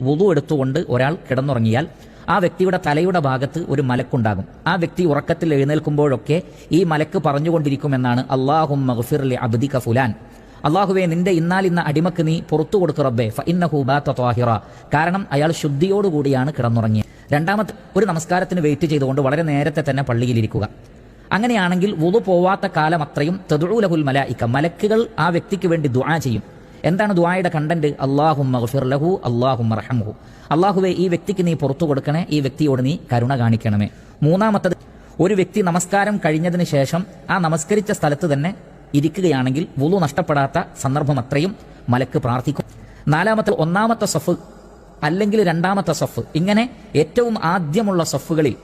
വുതു എടുത്തുകൊണ്ട് ഒരാൾ കിടന്നുറങ്ങിയാൽ ആ വ്യക്തിയുടെ തലയുടെ ഭാഗത്ത് ഒരു മലക്കുണ്ടാകും. ആ വ്യക്തി ഉറക്കത്തിൽ എഴുന്നേൽക്കുമ്പോഴൊക്കെ ഈ മലക്ക് പറഞ്ഞുകൊണ്ടിരിക്കുമെന്നാണ് അള്ളാഹും മഗ്ഫിർലി അബ്ദിക കഫുലാൻ അള്ളാഹുവെ നിന്റെ ഇന്നാൽ ഇന്ന അടിമക്ക് നീ പുറത്തു കൊടുക്കു റബ്ബേ കാരണം അയാൾ ശുദ്ധിയോടുകൂടിയാണ് കിടന്നുറങ്ങിയത്. രണ്ടാമത്തെ ഒരു നമസ്കാരത്തിന് വെയിറ്റ് ചെയ്തുകൊണ്ട് വളരെ നേരത്തെ തന്നെ പള്ളിയിലിരിക്കുക. അങ്ങനെയാണെങ്കിൽ വുളു പോവാത്ത കാലം അത്രയും തെതുഴുലഹുൽ മലായിക്ക മലക്കുകൾ ആ വ്യക്തിക്ക് വേണ്ടി ദുആ ചെയ്യും. എന്താണ് ദുആയുടെ കണ്ടന്റ് അള്ളാഹും മഗ്ഫിർ ലഹു അള്ളാഹും അള്ളാഹുവെ ഈ വ്യക്തിക്ക് നീ പുറത്തു കൊടുക്കണേ ഈ വ്യക്തിയോട് നീ കരുണ കാണിക്കണമേ. മൂന്നാമത്തത് ഒരു വ്യക്തി നമസ്കാരം കഴിഞ്ഞതിന് ശേഷം ആ നമസ്കരിച്ച സ്ഥലത്ത് തന്നെ ഇരിക്കുകയാണെങ്കിൽ വുളു നഷ്ടപ്പെടാത്ത സന്ദർഭം അത്രയും മലക്ക് പ്രാർത്ഥിക്കും. നാലാമത്തെ ഒന്നാമത്തെ സഫ് അല്ലെങ്കിൽ രണ്ടാമത്തെ സഫ്. ഇങ്ങനെ ഏറ്റവും ആദ്യമുള്ള സഫുകളിൽ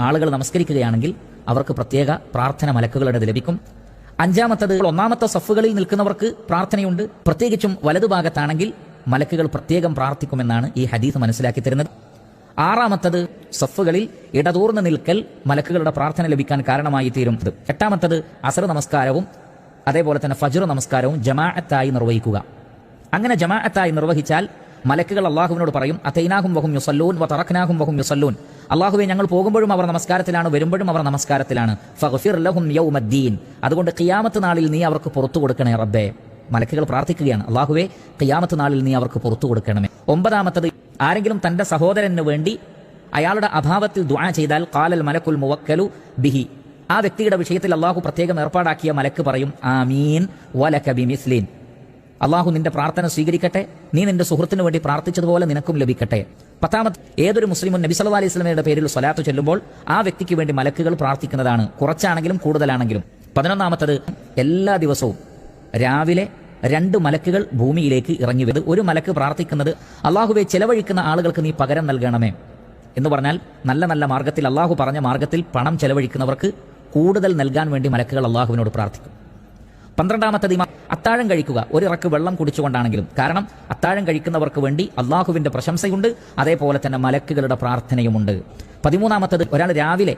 ആളുകൾ നമസ്കരിക്കുകയാണെങ്കിൽ അവർക്ക് പ്രത്യേക പ്രാർത്ഥന മലക്കുകളുടെ ലഭിക്കും. അഞ്ചാമത്തത് ഒന്നാമത്തെ സഫുകളിൽ നിൽക്കുന്നവർക്ക് പ്രാർത്ഥനയുണ്ട്. പ്രത്യേകിച്ചും വലതുഭാഗത്താണെങ്കിൽ മലക്കുകൾ പ്രത്യേകം പ്രാർത്ഥിക്കുമെന്നാണ് ഈ ഹദീസ് മനസ്സിലാക്കി തരുന്നത്. ആറാമത്തത് സഫുകളിൽ ഇടതൂർന്ന് നിൽക്കൽ മലക്കുകളുടെ പ്രാർത്ഥന ലഭിക്കാൻ കാരണമായി തീരും. എട്ടാമത്തത് അസർ നമസ്കാരവും അതേപോലെ തന്നെ ഫജർ നമസ്കാരവും ജമാഅത്തായി നിർവഹിക്കുക. അങ്ങനെ ജമാഅത്തായി നിർവഹിച്ചാൽ മലക്കുകൾ അള്ളാഹുവിനോട് പറയും അതൈനാഹും വഹും യുസല്ലൂൻ വ തറഖ്നാഹും വഹും യുസല്ലൂൻ. അള്ളാഹുവെ ഞങ്ങൾ പോകുമ്പോഴും അവർ നമസ്കാരത്തിലാണ് വരുമ്പോഴും അവർ നമസ്കാരത്തിലാണ്. ഫഗ്ഫിർ ലഹും യൗമദ്ദീൻ. അതുകൊണ്ട് ഖിയാമത്ത് നാളിൽ നീ അവർക്ക് പുറത്തു കൊടുക്കണേ റബ്ബേ. മലക്കുകൾ പ്രാർത്ഥിക്കുകയാണ് അള്ളാഹുവെ ഖിയാമത്ത് നാളിൽ നീ അവർക്ക് പുറത്തു കൊടുക്കണമേ. ഒമ്പതാമത്തത് ആരെങ്കിലും തന്റെ സഹോദരന് വേണ്ടി അയാളുടെ അഭാവത്തിൽ ദുആ ചെയ്താൽ കാലൽ മലക്കുൽ മുവക്കലു ബിഹി. ആ വ്യക്തിയുടെ വിഷയത്തിൽ അള്ളാഹു പ്രത്യേകം ഏർപ്പാടാക്കിയ മലക്ക് പറയും ആമീൻ വലക ബിമിസ്ലീൻ. അള്ളാഹു നിന്റെ പ്രാർത്ഥന സ്വീകരിക്കട്ടെ. നീ നിന്റെ സുഹൃത്തിന് വേണ്ടി പ്രാർത്ഥിച്ചതുപോലെ നിനക്കും ലഭിക്കട്ടെ. പത്താമത് ഏതൊരു മുസ്ലിമും നബി സല്ലാ അലൈഹി സ്വലമയുടെ പേരിൽ സ്വലാത്ത് ചെല്ലുമ്പോൾ ആ വ്യക്തിക്ക് വേണ്ടി മലക്കുകൾ പ്രാർത്ഥിക്കുന്നതാണ്. കുറച്ചാണെങ്കിലും കൂടുതലാണെങ്കിലും. പതിനൊന്നാമത്തത് എല്ലാ ദിവസവും രാവിലെ രണ്ട് മലക്കുകൾ ഭൂമിയിലേക്ക് ഇറങ്ങി വരും. ഒരു മലക്ക് പ്രാർത്ഥിക്കുന്നത് അള്ളാഹുവെ ചെലവഴിക്കുന്ന ആളുകൾക്ക് നീ പകരം നൽകണമേ എന്ന് പറഞ്ഞാൽ നല്ല നല്ല മാർഗത്തിൽ അള്ളാഹു പറഞ്ഞ മാർഗത്തിൽ പണം ചെലവഴിക്കുന്നവർക്ക് കൂടുതൽ നൽകാൻ വേണ്ടി മലക്കുകൾ അള്ളാഹുവിനോട് പ്രാർത്ഥിക്കും. പന്ത്രണ്ടാമത്തത് ഇമാം അത്താഴം കഴിക്കുക. ഒരിറക്ക് വെള്ളം കുടിച്ചുകൊണ്ടാണെങ്കിലും. കാരണം അത്താഴം കഴിക്കുന്നവർക്ക് വേണ്ടി അള്ളാഹുവിന്റെ പ്രശംസയുണ്ട്. അതേപോലെ തന്നെ മലക്കുകളുടെ പ്രാർത്ഥനയുമുണ്ട്. പതിമൂന്നാമത്തത് ഒരാൾ രാവിലെ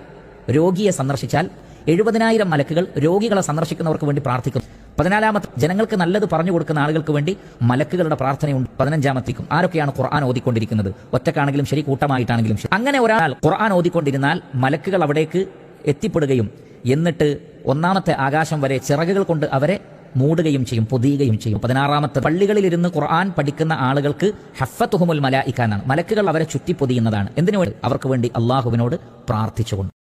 രോഗിയെ സന്ദർശിച്ചാൽ എഴുപതിനായിരം മലക്കുകൾ രോഗികളെ സന്ദർശിക്കുന്നവർക്ക് വേണ്ടി പ്രാർത്ഥിക്കും പതിനാലാമത്തെ ജനങ്ങൾക്ക് നല്ലത് പറഞ്ഞു കൊടുക്കുന്ന ആളുകൾക്ക് വേണ്ടി മലക്കുകളുടെ പ്രാർത്ഥനയുണ്ട്. പതിനഞ്ചാമത്തേക്കും ആരൊക്കെയാണ് ഖുർആൻ ഓതിക്കൊണ്ടിരിക്കുന്നത്? ഒറ്റക്കാണെങ്കിലും ശരി കൂട്ടമായിട്ടാണെങ്കിലും അങ്ങനെ ഒരാൾ ഖുർആൻ ഓതിക്കൊണ്ടിരുന്നാൽ മലക്കുകൾ അവിടേക്ക് എത്തിപ്പെടുകയും എന്നിട്ട് ഒന്നാമത്തെ ആകാശം വരെ ചിറകുകൾ കൊണ്ട് അവരെ മൂടുകയും ചെയ്യും പൊതിയുകയും ചെയ്യും. പതിനാറാമത്തെ പള്ളികളിൽ ഇരുന്ന് ഖുർആൻ പഠിക്കുന്ന ആളുകൾക്ക് ഹഫത്തുഹുമുൽ ഇക്കാനാണ് മലക്കുകൾ അവരെ ചുറ്റി പൊതിയുന്നതാണ് എന്തിനു അവർക്ക് വേണ്ടി അള്ളാഹുവിനോട് പ്രാർത്ഥിച്ചുകൊണ്ട്.